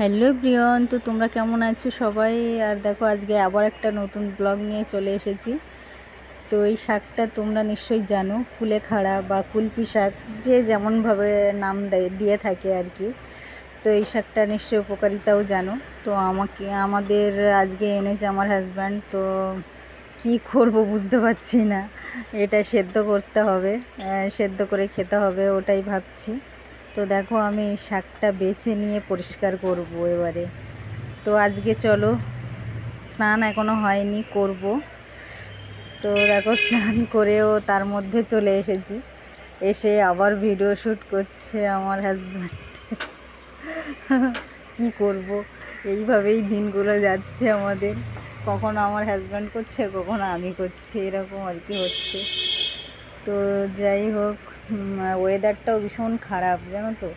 Hello প্রিয়ন তো তোমরা কেমন আছো সবাই? আর দেখো, আজকে আবার একটা নতুন ব্লগ নিয়ে চলে এসেছি। তো এই শাকটা তোমরা নিশ্চয়ই জানো কুলেখাড়া বা কুলপি শাক, যে যেমনভাবে নাম দিয়ে থাকে আর কি। তো এই শাকটা নিশ্চয়ই উপকারিতাও জানো। তো আমাকে, আমাদের আজকে এনেছে আমার হাজব্যান্ড তো কি করব বুঝতে পারছি না। এটা সেদ্ধ করতে হবে সেদ্ধ করে খেতে হবে, ওটাই ভাবছি। তো দেখো আমি শাকটা বেছে নিয়ে পরিষ্কার করব এবারে। তো আজকে চলো, স্নান এখনও হয়নি, করব। তো দেখো স্নান করেও তার মধ্যে চলে এসেছি। এসে আবার ভিডিও শ্যুট করছে আমার হাজব্যান্ড কি করব? এইভাবেই দিনগুলো যাচ্ছে আমাদের। কখনো আমার হাজব্যান্ড করছে, কখনো আমি করছি, এরকম আর কি হচ্ছে। তো যাই হোক ওয়েদারটাও ভীষণ খারাপ, জানো তো?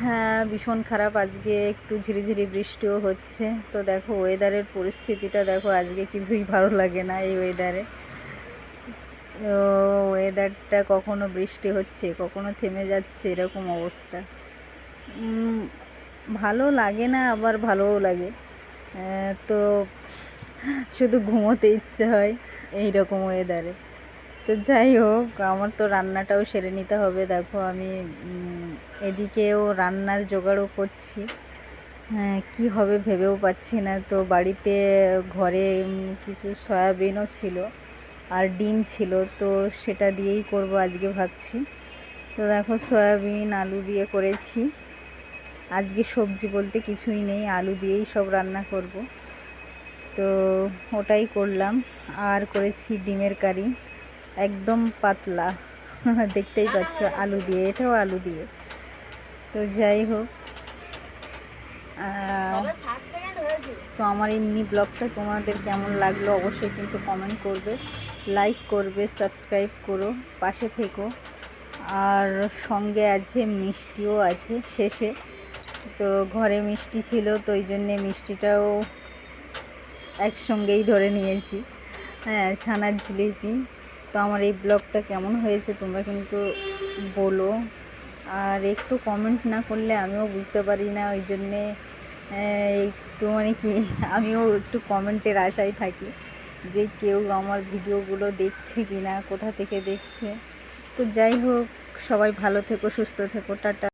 হ্যাঁ ভীষণ খারাপ। আজকে একটু ঝিরিঝিরি বৃষ্টিও হচ্ছে। তো দেখো ওয়েদারের পরিস্থিতিটা দেখো, আজকে কিছুই ভালো লাগে না এই ওয়েদারে ওয়েদারটা কখনো বৃষ্টি হচ্ছে, কখনো থেমে যাচ্ছে, এরকম অবস্থা। ভালো লাগে না, আবার ভালোও লাগে। তো শুধু ঘুমোতে ইচ্ছে হয় এই রকম ওয়েদারে তো যাই হোক, আমার তো রান্নাটাও সেরে নিতে হবে। দেখো আমি এদিকেও রান্নার জোগাড়ও করছি। হ্যাঁ কী হবে ভেবেও পাচ্ছি না। তো বাড়িতে ঘরে কিছু সয়াবিনও ছিল আর ডিম ছিল, তো সেটা দিয়েই করব আজকে ভাবছি। তো দেখো সয়াবিন, আলু দিয়ে করেছি। আজকে সবজি বলতে কিছুই নেই, আলু দিয়েই সব রান্না করব। তো ওটাই করলাম। আর করেছি ডিমের কারি। একদম পাতলা। দেখতেই পাচ্ছ আলু দিয়ে এটাও আলু দিয়ে। তো যাই হোক তো আমার এমনি ব্লগটা তোমাদের কেমন লাগল অবশ্যই কিন্তু কমেন্ট করবে লাইক করবে সাবস্ক্রাইব করো পাশে থেকো। আর সঙ্গে আছে মিষ্টিও আছে শেষে। তো ঘরে মিষ্টি ছিল তো ওই জন্যে মিষ্টিটাও একসঙ্গেই ধরে নিয়েছি। হ্যাঁ ছানার জিলিপি। তো আমার এই ব্লগটা কেমন হয়েছে তোমরা কিন্তু বলো। আর একটু কমেন্ট না করলে আমিও বুঝতে পারি না, ওই জন্যে একটু মানে কি, আমিও একটু কমেন্টের আশায় থাকি যে কেউ আমার ভিডিওগুলো দেখছে কি না কোথা থেকে দেখছে। তো যাই হোক, সবাই ভালো থেকো, সুস্থ থেকো, টাটা।